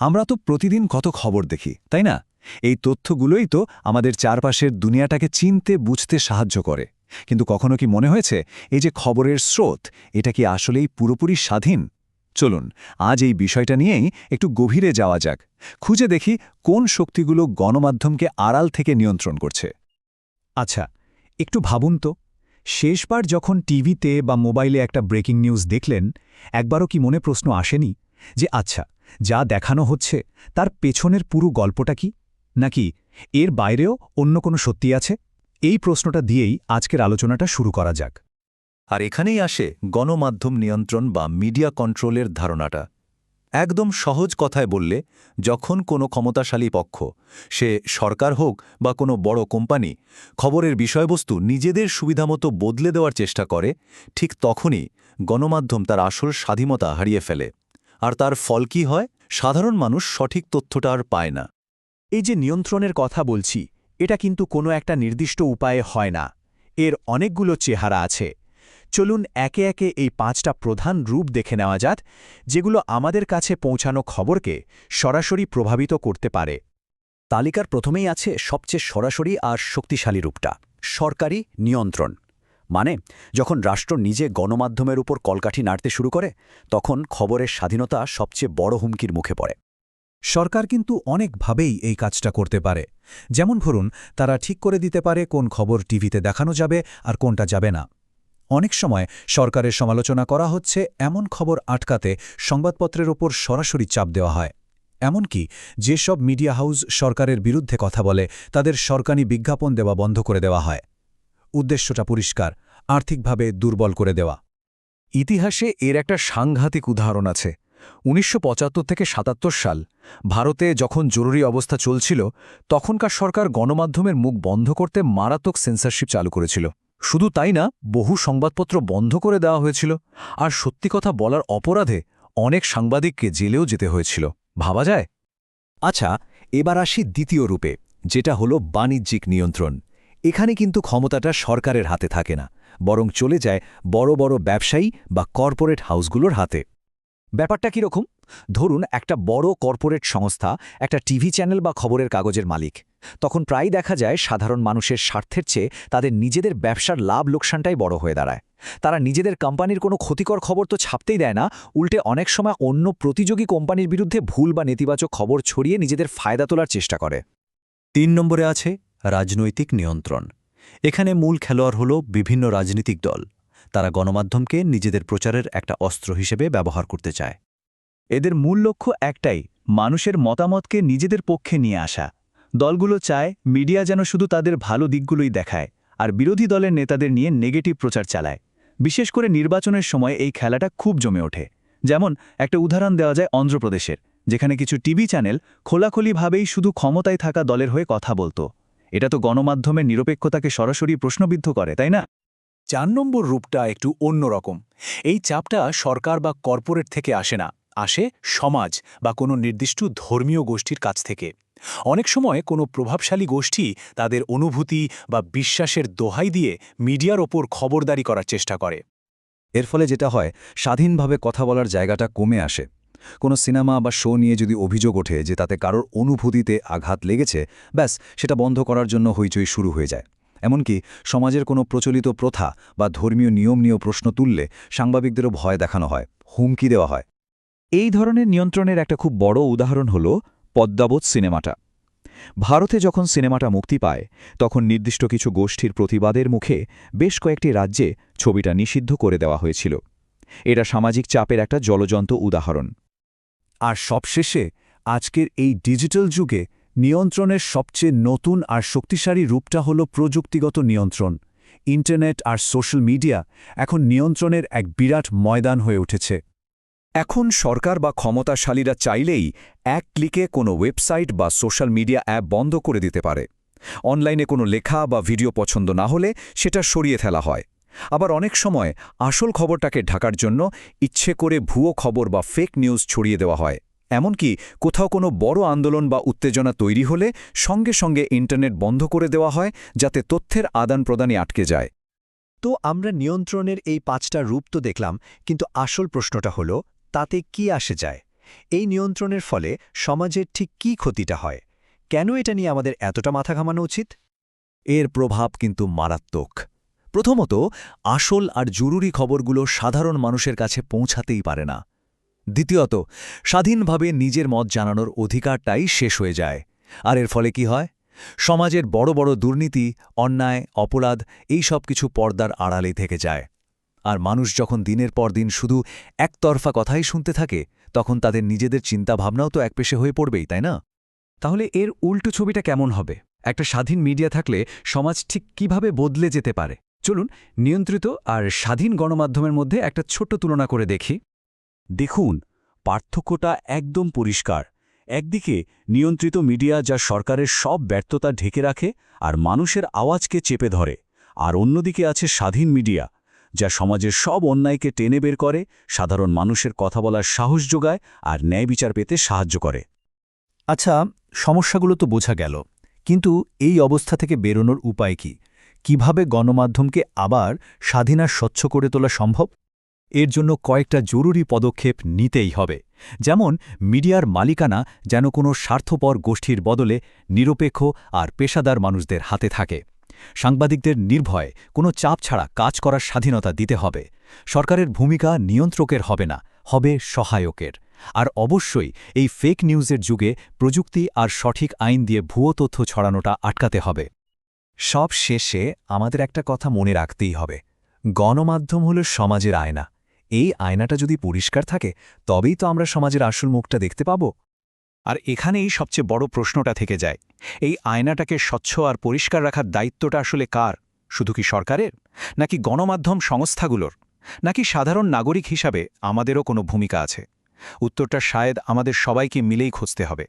আমরা তো প্রতিদিন কত খবর দেখি, তাই না? এই তথ্যগুলোই তো আমাদের চারপাশের দুনিয়াটাকে চিনতে, বুঝতে সাহায্য করে। কিন্তু কখনো কি মনে হয়েছে, এই যে খবরের স্রোত, এটা কি আসলেই পুরোপুরি স্বাধীন? চলুন, আজ এই বিষয়টা নিয়েই একটু গভীরে যাওয়া যাক। খুঁজে দেখি কোন শক্তিগুলো গণমাধ্যমকে আড়াল থেকে নিয়ন্ত্রণ করছে। আচ্ছা একটু ভাবুন তো, শেষবার যখন টিভিতে বা মোবাইলে একটা ব্রেকিং নিউজ দেখলেন, একবারও কি মনে প্রশ্ন আসেনি? যে আচ্ছা যা দেখানো হচ্ছে, তার পেছনের পুরো গল্পটা কি? নাকি এর বাইরেও অন্য কোনো সত্যি আছে? এই প্রশ্নটা দিয়েই আজকের আলোচনাটা শুরু করা যাক। আর এখানেই আসে গণমাধ্যম নিয়ন্ত্রণ বা মিডিয়া কন্ট্রোলের ধারণাটা। একদম সহজ কথায় বললে, যখন কোনো ক্ষমতাশালী পক্ষ, সে সরকার হোক বা কোনো বড় কোম্পানি, খবরের বিষয়বস্তু নিজেদের সুবিধামতো বদলে দেওয়ার চেষ্টা করে, ঠিক তখনই গণমাধ্যম তার আসল স্বাধীনতা হারিয়ে ফেলে। আর তার ফল কি হয়? সাধারণ মানুষ সঠিক তথ্যটা আর পায় না। এই যে নিয়ন্ত্রণের কথা বলছি, এটা কিন্তু কোনো একটা নির্দিষ্ট উপায়ে হয় না। এর অনেকগুলো চেহারা আছে। চলুন একে একে এই পাঁচটা প্রধান রূপ দেখে নেওয়া যাক, যেগুলো আমাদের কাছে পৌঁছানো খবরকে সরাসরি প্রভাবিত করতে পারে। তালিকার প্রথমেই আছে সবচেয়ে সরাসরি আর শক্তিশালী রূপটা, সরকারি নিয়ন্ত্রণ। মানে যখন রাষ্ট্র নিজে গণমাধ্যমের উপর কলকাঠি নাড়তে শুরু করে, তখন খবরের স্বাধীনতা সবচেয়ে বড় হুমকির মুখে পড়ে। সরকার কিন্তু অনেকভাবেই এই কাজটা করতে পারে। যেমন ধরুন, তারা ঠিক করে দিতে পারে কোন খবর টিভিতে দেখানো যাবে আর কোনটা যাবে না। অনেক সময় সরকারের সমালোচনা করা হচ্ছে এমন খবর আটকাতে সংবাদপত্রের ওপর সরাসরি চাপ দেওয়া হয়। এমনকি যেসব মিডিয়া হাউস সরকারের বিরুদ্ধে কথা বলে, তাদের সরকারি বিজ্ঞাপন দেওয়া বন্ধ করে দেওয়া হয়। উদ্দেশ্যটা পরিষ্কার, আর্থিকভাবে দুর্বল করে দেওয়া। ইতিহাসে এর একটা সাংঘাতিক উদাহরণ আছে। উনিশশো পঁচাত্তর থেকে সাতাত্তর সাল, ভারতে যখন জরুরি অবস্থা চলছিল, তখনকার সরকার গণমাধ্যমের মুখ বন্ধ করতে মারাত্মক সেন্সরশিপ চালু করেছিল। শুধু তাই না, বহু সংবাদপত্র বন্ধ করে দেওয়া হয়েছিল। আর সত্যি কথা বলার অপরাধে অনেক সাংবাদিককে জেলেও যেতে হয়েছিল। ভাবা যায়? আচ্ছা এবার আসি দ্বিতীয় রূপে, যেটা হলো বাণিজ্যিক নিয়ন্ত্রণ। এখানে কিন্তু ক্ষমতাটা সরকারের হাতে থাকে না, বরং চলে যায় বড় বড় ব্যবসায়ী বা কর্পোরেট হাউসগুলোর হাতে। ব্যাপারটা কীরকম ধরুন একটা বড় কর্পোরেট সংস্থা একটা টিভি চ্যানেল বা খবরের কাগজের মালিক। তখন প্রায় দেখা যায় সাধারণ মানুষের স্বার্থের চেয়ে তাদের নিজেদের ব্যবসার লাভ লোকসানটাই বড় হয়ে দাঁড়ায়। তারা নিজেদের কোম্পানির কোনো ক্ষতিকর খবর তো ছাপতেই দেয় না, উল্টে অনেক সময় অন্য প্রতিযোগী কোম্পানির বিরুদ্ধে ভুল বা নেতিবাচক খবর ছড়িয়ে নিজেদের ফায়দা তোলার চেষ্টা করে। তিন নম্বরে আছে রাজনৈতিক নিয়ন্ত্রণ। এখানে মূল খেলোয়াড় হল বিভিন্ন রাজনৈতিক দল। তারা গণমাধ্যমকে নিজেদের প্রচারের একটা অস্ত্র হিসেবে ব্যবহার করতে চায়। এদের মূল লক্ষ্য একটাই, মানুষের মতামতকে নিজেদের পক্ষে নিয়ে আসা। দলগুলো চায়, মিডিয়া যেন শুধু তাদের ভালো দিকগুলোই দেখায়, আর বিরোধী দলের নেতাদের নিয়ে নেগেটিভ প্রচার চালায়। বিশেষ করে নির্বাচনের সময় এই খেলাটা খুব জমে ওঠে। যেমন, একটা উদাহরণ দেওয়া যায় অন্ধ্রপ্রদেশের, যেখানে কিছু টিভি চ্যানেল খোলাখুলিভাবেই শুধু ক্ষমতায় থাকা দলের হয়ে কথা বলতো। এটা তো গণমাধ্যমের নিরপেক্ষতাকে সরাসরি প্রশ্নবিদ্ধ করে, তাই না? চার নম্বর রূপটা একটু অন্যরকম। এই চাপটা সরকার বা কর্পোরেট থেকে আসে না, আসে সমাজ বা কোনো নির্দিষ্ট ধর্মীয় গোষ্ঠীর কাছ থেকে। অনেক সময় কোনো প্রভাবশালী গোষ্ঠী তাদের অনুভূতি বা বিশ্বাসের দোহাই দিয়ে মিডিয়ার ওপর খবরদারি করার চেষ্টা করে। এর ফলে যেটা হয়, স্বাধীনভাবে কথা বলার জায়গাটা কমে আসে। কোনো সিনেমা বা শো নিয়ে যদি অভিযোগ ওঠে যে তাতে কারোর অনুভূতিতে আঘাত লেগেছে, ব্যাস, সেটা বন্ধ করার জন্য হইচই শুরু হয়ে যায়। এমনকি সমাজের কোনো প্রচলিত প্রথা বা ধর্মীয় নিয়ম নিয়েও প্রশ্ন তুললে সাংবাদিকদেরও ভয় দেখানো হয়, হুমকি দেওয়া হয়। এই ধরনের নিয়ন্ত্রণের একটা খুব বড় উদাহরণ হল পদ্মাবত সিনেমাটা। ভারতে যখন সিনেমাটা মুক্তি পায়, তখন নির্দিষ্ট কিছু গোষ্ঠীর প্রতিবাদের মুখে বেশ কয়েকটি রাজ্যে ছবিটা নিষিদ্ধ করে দেওয়া হয়েছিল। এটা সামাজিক চাপের একটা জলজন্ত উদাহরণ। আর সবশেষে, আজকের এই ডিজিটাল যুগে নিয়ন্ত্রণের সবচেয়ে নতুন আর শক্তিশালী রূপটা হল প্রযুক্তিগত নিয়ন্ত্রণ। ইন্টারনেট আর সোশ্যাল মিডিয়া এখন নিয়ন্ত্রণের এক বিরাট ময়দান হয়ে উঠেছে। এখন সরকার বা ক্ষমতাশালীরা চাইলেই এক ক্লিকে কোনো ওয়েবসাইট বা সোশ্যাল মিডিয়া অ্যাপ বন্ধ করে দিতে পারে। অনলাইনে কোনো লেখা বা ভিডিও পছন্দ না হলে সেটা সরিয়ে ফেলা হয়। আবার অনেক সময় আসল খবরটাকে ঢাকার জন্য ইচ্ছে করে ভুয়ো খবর বা ফেক নিউজ ছড়িয়ে দেওয়া হয়। এমনকি কোথাও কোনো বড় আন্দোলন বা উত্তেজনা তৈরি হলে সঙ্গে সঙ্গে ইন্টারনেট বন্ধ করে দেওয়া হয়, যাতে তথ্যের আদান প্রদানে আটকে যায়। তো আমরা নিয়ন্ত্রণের এই পাঁচটা রূপ তো দেখলাম, কিন্তু আসল প্রশ্নটা হলো, তাতে কি আসে যায়? এই নিয়ন্ত্রণের ফলে সমাজের ঠিক কী ক্ষতিটা হয়? কেন এটা নিয়ে আমাদের এতটা মাথা ঘামানো উচিত? এর প্রভাব কিন্তু মারাত্মক। প্রথমত, আসল আর জরুরি খবরগুলো সাধারণ মানুষের কাছে পৌঁছাতেই পারে না। দ্বিতীয়ত, স্বাধীনভাবে নিজের মত জানানোর অধিকারটাই শেষ হয়ে যায়। আর এর ফলে কি হয়? সমাজের বড় বড় দুর্নীতি, অন্যায়, অপরাধ এই সব কিছু পর্দার আড়ালে থেকে যায়। আর মানুষ যখন দিনের পর দিন শুধু একতরফা কথাই শুনতে থাকে, তখন তাদের নিজেদের চিন্তাভাবনাও তো একপেশে হয়ে পড়বেই, তাই না? তাহলে এর উল্টো ছবিটা কেমন হবে? একটা স্বাধীন মিডিয়া থাকলে সমাজ ঠিক কীভাবে বদলে যেতে পারে? চলুন নিয়ন্ত্রিত আর স্বাধীন গণমাধ্যমের মধ্যে একটা ছোট্ট তুলনা করে দেখি। দেখুন, পার্থক্যটা একদম পরিষ্কার। একদিকে নিয়ন্ত্রিত মিডিয়া যা সরকারের সব ব্যর্থতা ঢেকে রাখে আর মানুষের আওয়াজকে চেপে ধরে। আর অন্যদিকে আছে স্বাধীন মিডিয়া, যা সমাজের সব অন্যায়কে টেনে বের করে, সাধারণ মানুষের কথা বলার সাহস যোগায় আর ন্যায় বিচার পেতে সাহায্য করে। আচ্ছা সমস্যাগুলো তো বোঝা গেল, কিন্তু এই অবস্থা থেকে বেরোনোর উপায় কি? কীভাবে গণমাধ্যমকে আবার স্বাধীনার স্বচ্ছ করে তোলা সম্ভব? এর জন্য কয়েকটা জরুরি পদক্ষেপ নিতেই হবে। যেমন, মিডিয়ার মালিকানা যেন কোনো স্বার্থপর গোষ্ঠীর বদলে নিরপেক্ষ আর পেশাদার মানুষদের হাতে থাকে। সাংবাদিকদের নির্ভয়ে কোনো চাপ ছাড়া কাজ করার স্বাধীনতা দিতে হবে। সরকারের ভূমিকা নিয়ন্ত্রকের হবে না, হবে সহায়কের। আর অবশ্যই এই ফেক নিউজের যুগে প্রযুক্তি আর সঠিক আইন দিয়ে ভুয়ো তথ্য ছড়ানোটা আটকাতে হবে। সব শেষে আমাদের একটা কথা মনে রাখতেই হবে। গণমাধ্যম হল সমাজের আয়না। এই আয়নাটা যদি পরিষ্কার থাকে, তবেই তো আমরা সমাজের আসল মুখটা দেখতে পাব। আর এখানেই সবচেয়ে বড় প্রশ্নটা থেকে যায়। এই আয়নাটাকে স্বচ্ছ আর পরিষ্কার রাখার দায়িত্বটা আসলে কার? শুধু কি সরকারের? নাকি গণমাধ্যম সংস্থাগুলোর? নাকি সাধারণ নাগরিক হিসাবে আমাদেরও কোনো ভূমিকা আছে? উত্তরটা শায়দ আমাদের সবাইকে মিলেই খুঁজতে হবে।